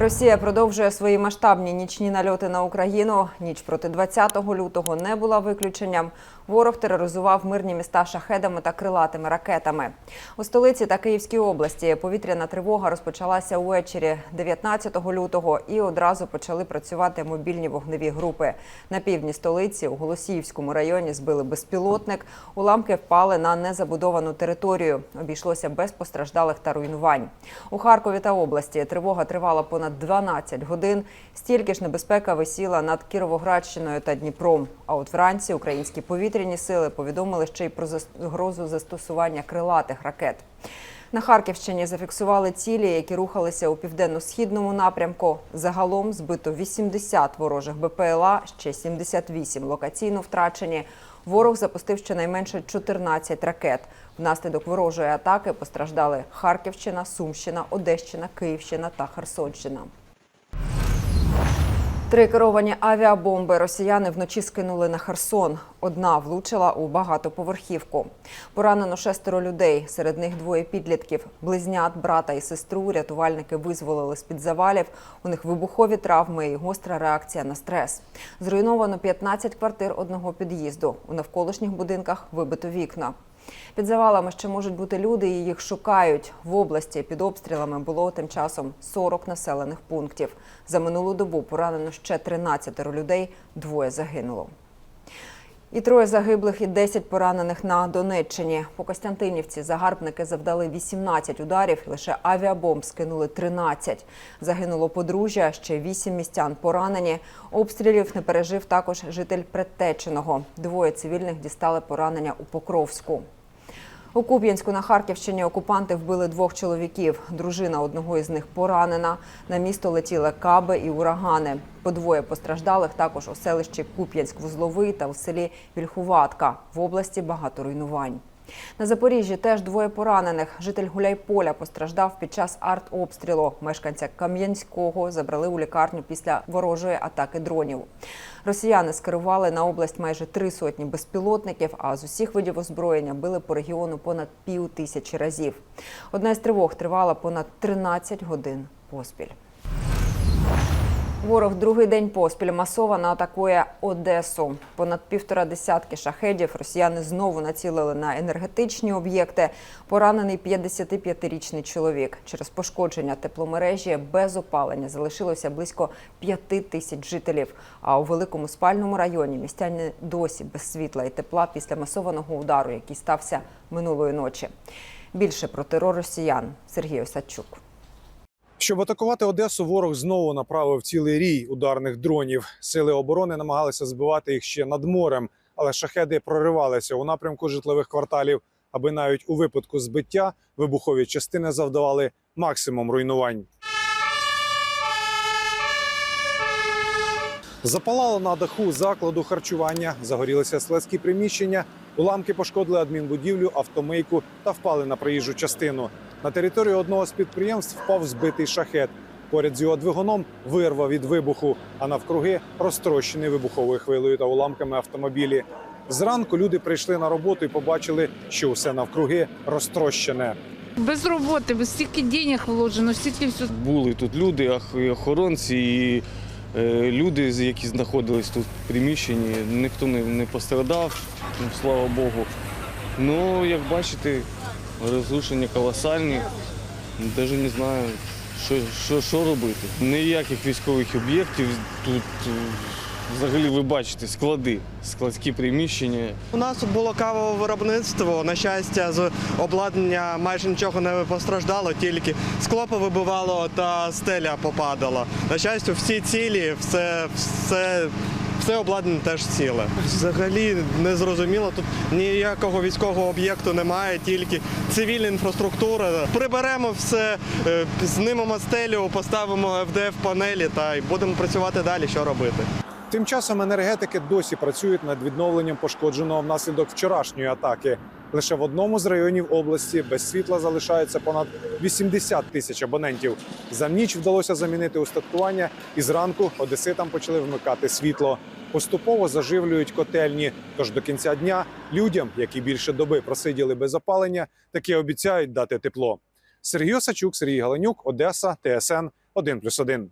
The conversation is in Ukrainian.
Росія продовжує свої масштабні нічні нальоти на Україну. Ніч проти 20 лютого не була виключенням. Ворог тероризував мирні міста шахедами та крилатими ракетами. У столиці та Київській області повітряна тривога розпочалася увечері 19 лютого і одразу почали працювати мобільні вогневі групи. На півдні столиці у Голосіївському районі збили безпілотник. Уламки впали на незабудовану територію. Обійшлося без постраждалих та руйнувань. У Харкові та області тривога тривала понад 12 годин. Стільки ж небезпека висіла над Кіровоградщиною та Дніпром. А от вранці українські повітряні сили повідомили ще й про загрозу застосування крилатих ракет. На Харківщині зафіксували цілі, які рухалися у південно-східному напрямку. Загалом збито 80 ворожих БПЛА, ще 78 локаційно втрачені. Ворог запустив щонайменше 14 ракет. Внаслідок ворожої атаки постраждали Харківщина, Сумщина, Одещина, Київщина та Херсонщина. Три керовані авіабомби росіяни вночі скинули на Херсон. Одна влучила у багатоповерхівку. Поранено шестеро людей. Серед них двоє підлітків. Близнят, брата і сестру рятувальники визволили з-під завалів. У них вибухові травми і гостра реакція на стрес. Зруйновано 15 квартир одного під'їзду. У навколишніх будинках вибито вікна. Під завалами ще можуть бути люди, і їх шукають. В області під обстрілами було тим часом 40 населених пунктів. За минулу добу поранено ще 13 людей, двоє загинуло. І троє загиблих, і 10 поранених на Донеччині. По Костянтинівці загарбники завдали 18 ударів, лише авіабомб скинули 13. Загинуло подружжя, ще 8 містян поранені. Обстрілів не пережив також житель Предтеченого. Двоє цивільних дістали поранення у Покровську. У Куп'янську на Харківщині окупанти вбили двох чоловіків. Дружина одного із них поранена. На місто летіли каби і урагани. По двоє постраждалих також у селищі Куп'янськ-Вузловий та у селі Вільхуватка. В області багато руйнувань. На Запоріжжі теж двоє поранених. Житель Гуляйполя постраждав під час артобстрілу. Мешканця Кам'янського забрали у лікарню після ворожої атаки дронів. Росіяни скерували на область майже три сотні безпілотників, а з усіх видів озброєння били по регіону понад пів тисячі разів. Одна із тривог тривала понад 13 годин поспіль. Ворог другий день поспіль масово атакує Одесу. Понад півтора десятки шахедів росіяни знову націлили на енергетичні об'єкти. Поранений 55-річний чоловік. Через пошкодження тепломережі без опалення залишилося близько п'яти тисяч жителів. А у великому спальному районі містяни досі без світла і тепла після масованого удару, який стався минулої ночі. Більше про терор росіян Сергій Осадчук. Щоб атакувати Одесу, ворог знову направив цілий рій ударних дронів. Сили оборони намагалися збивати їх ще над морем, але шахеди проривалися у напрямку житлових кварталів, аби навіть у випадку збиття вибухові частини завдавали максимум руйнувань. Запалало на даху закладу харчування, загорілися складські приміщення, уламки пошкодили адмінбудівлю, автомийку та впали на проїжджу частину. На територію одного з підприємств впав збитий шахет. Поряд з його двигуном вирва від вибуху, а навкруги розтрощений вибуховою хвилею та уламками автомобілі. Зранку люди прийшли на роботу і побачили, що все навкруги розтрощене. Без роботи, без стільки денег вложено, стільки все. Були тут люди, ах- і охоронці, і е, люди, які знаходились тут в приміщенні. Ніхто не, не пострадав, ну, слава Богу. Ну, як бачите, розрушення колосальні. Навіть не знаю, що, що, що робити. Ніяких військових об'єктів тут взагалі ви бачите склади, складські приміщення. У нас було кавове виробництво. На щастя, з обладнання майже нічого не постраждало, тільки скло повибивало та стеля попадала. На щастя, всі цілі, все, все, все обладнання теж ціле. Взагалі не зрозуміло. Тут ніякого військового об'єкту немає, тільки цивільна інфраструктура. Приберемо все, знимемо знімемо стелю, поставимо ФДФ панелі та й будемо працювати далі. Що робити? Тим часом енергетики досі працюють над відновленням пошкодженого внаслідок вчорашньої атаки. Лише в одному з районів області без світла залишається понад 80 тисяч абонентів. За ніч вдалося замінити устаткування, і зранку одеситам почали вмикати світло. Поступово заживлюють котельні. Тож до кінця дня людям, які більше доби просиділи без опалення, таки обіцяють дати тепло. Сергій Осачук, Сергій Галенюк, Одеса, ТСН 1+,1.